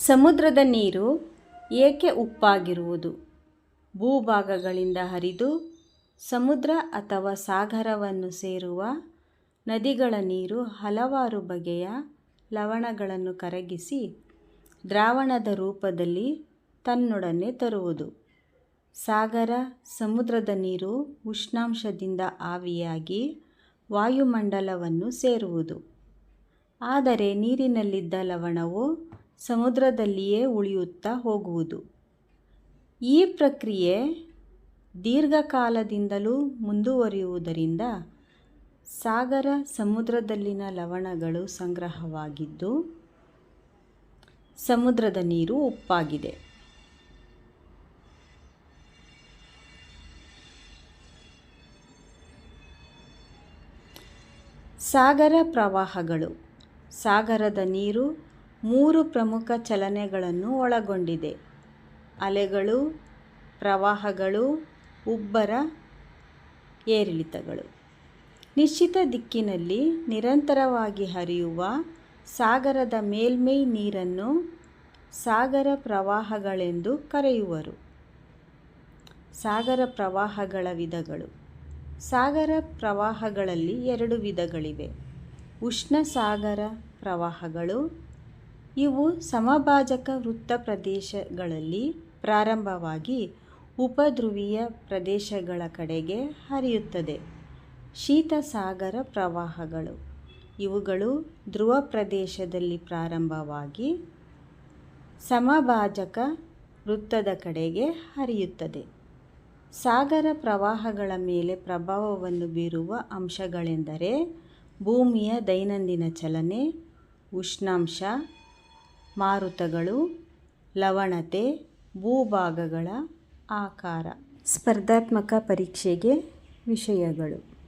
ಸಮುದ್ರದ ನೀರು ಏಕೆ ಉಪ್ಪಾಗಿರುವುದು? ಭೂಭಾಗಗಳಿಂದ ಹರಿದು ಸಮುದ್ರ ಅಥವಾ ಸಾಗರವನ್ನು ಸೇರುವ ನದಿಗಳ ನೀರು ಹಲವಾರು ಬಗೆಯ ಲವಣಗಳನ್ನು ಕರಗಿಸಿ ದ್ರಾವಣದ ರೂಪದಲ್ಲಿ ತನ್ನೊಡನೆ ತರುವುದು. ಸಾಗರ, ಸಮುದ್ರದ ನೀರು ಉಷ್ಣಾಂಶದಿಂದ ಆವಿಯಾಗಿ ವಾಯುಮಂಡಲವನ್ನು ಸೇರುವುದು. ಆದರೆ ನೀರಿನಲ್ಲಿದ್ದ ಲವಣವು ಸಮುದ್ರದಲ್ಲಿಯೇ ಉಳಿಯುತ್ತಾ ಹೋಗುವುದು. ಈ ಪ್ರಕ್ರಿಯೆ ದೀರ್ಘಕಾಲದಿಂದಲೂ ಮುಂದುವರಿಯುವುದರಿಂದ ಸಾಗರ ಸಮುದ್ರದಲ್ಲಿನ ಲವಣಗಳು ಸಂಗ್ರಹವಾಗಿದ್ದು ಸಮುದ್ರದ ನೀರು ಉಪ್ಪಾಗಿದೆ. ಸಾಗರ ಪ್ರವಾಹಗಳು. ಸಾಗರದ ನೀರು ಮೂರು ಪ್ರಮುಖ ಚಲನೆಗಳನ್ನು ಒಳಗೊಂಡಿದೆ. ಅಲೆಗಳು, ಪ್ರವಾಹಗಳು, ಉಬ್ಬರ, ಏರಿಳಿತಗಳು. ನಿಶ್ಚಿತ ದಿಕ್ಕಿನಲ್ಲಿ ನಿರಂತರವಾಗಿ ಹರಿಯುವ ಸಾಗರದ ಮೇಲ್ಮೈ ನೀರನ್ನು ಸಾಗರ ಪ್ರವಾಹಗಳೆಂದು ಕರೆಯುವರು. ಸಾಗರ ಪ್ರವಾಹಗಳ ವಿಧಗಳು. ಸಾಗರ ಪ್ರವಾಹಗಳಲ್ಲಿ ಎರಡು ವಿಧಗಳಿವೆ. ಉಷ್ಣ ಸಾಗರ ಪ್ರವಾಹಗಳು ಇವು ಸಮಭಾಜಕ ವೃತ್ತ ಪ್ರದೇಶಗಳಲ್ಲಿ ಪ್ರಾರಂಭವಾಗಿ ಉಪಧ್ರುವೀಯ ಪ್ರದೇಶಗಳ ಕಡೆಗೆ ಹರಿಯುತ್ತದೆ. ಶೀತ ಸಾಗರ ಪ್ರವಾಹಗಳು. ಇವುಗಳು ಧ್ರುವ ಪ್ರದೇಶದಲ್ಲಿ ಪ್ರಾರಂಭವಾಗಿ ಸಮಭಾಜಕ ವೃತ್ತದ ಕಡೆಗೆ ಹರಿಯುತ್ತದೆ. ಸಾಗರ ಪ್ರವಾಹಗಳ ಮೇಲೆ ಪ್ರಭಾವವನ್ನು ಬೀರುವ ಅಂಶಗಳೆಂದರೆ ಭೂಮಿಯ ದೈನಂದಿನ ಚಲನೆ, ಉಷ್ಣಾಂಶ ಮಾರುತಗಳು ಲವಣತೆ ಭೂಭಾಗಗಳ ಆಕಾರ. ಸ್ಪರ್ಧಾತ್ಮಕ ಪರೀಕ್ಷೆಗೆ ವಿಷಯಗಳು.